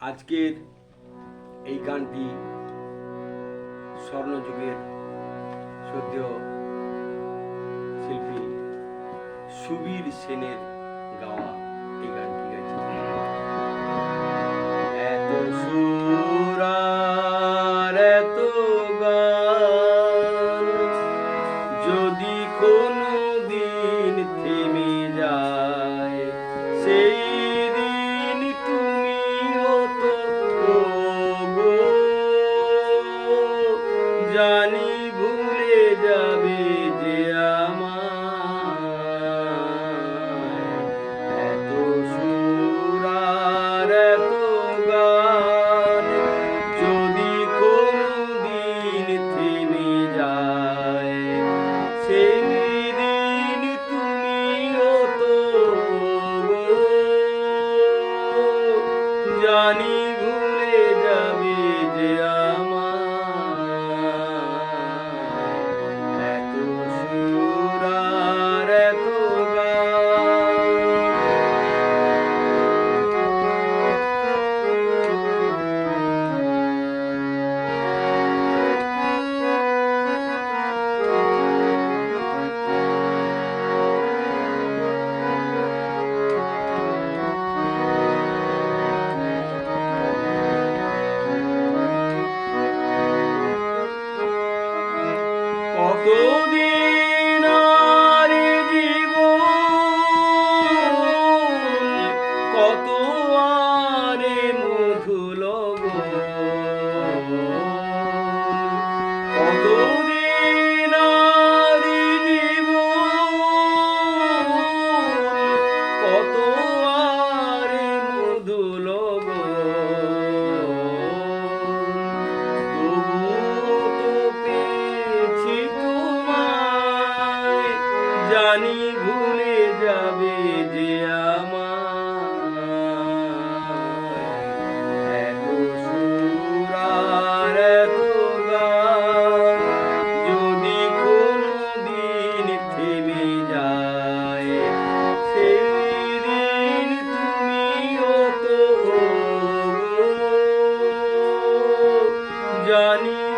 আজকের এই গানটি স্বর্ণযুগের সদ্য শিল্পী সুবীর সেনের গাওয়া এই গানটি গাইছে। এত সুর জানি ভুলে যাবে যে আমার এত সুরার এত গান, যদি কোনো দিন থেমে যায়, সেদিন তুমিও তো জানি জানি ভুলে যাবে যে আমার। এত সুরার এত যদি কোনো দিন থেমে যায় সেই দিন তুমিও তো জানি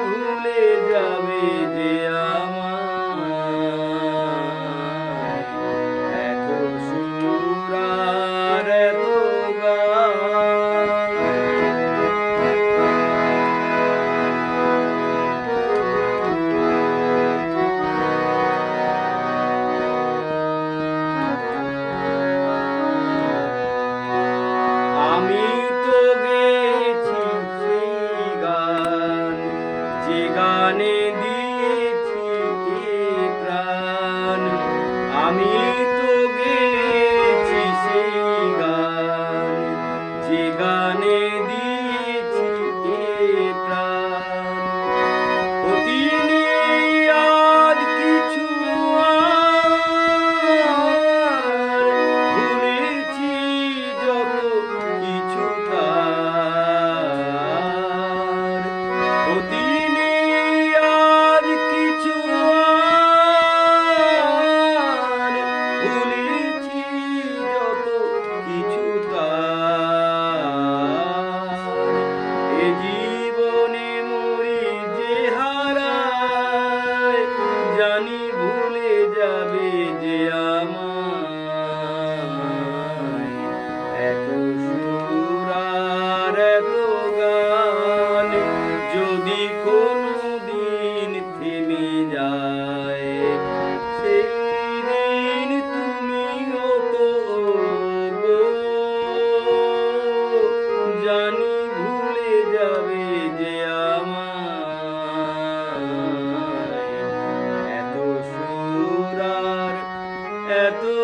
Siga. তো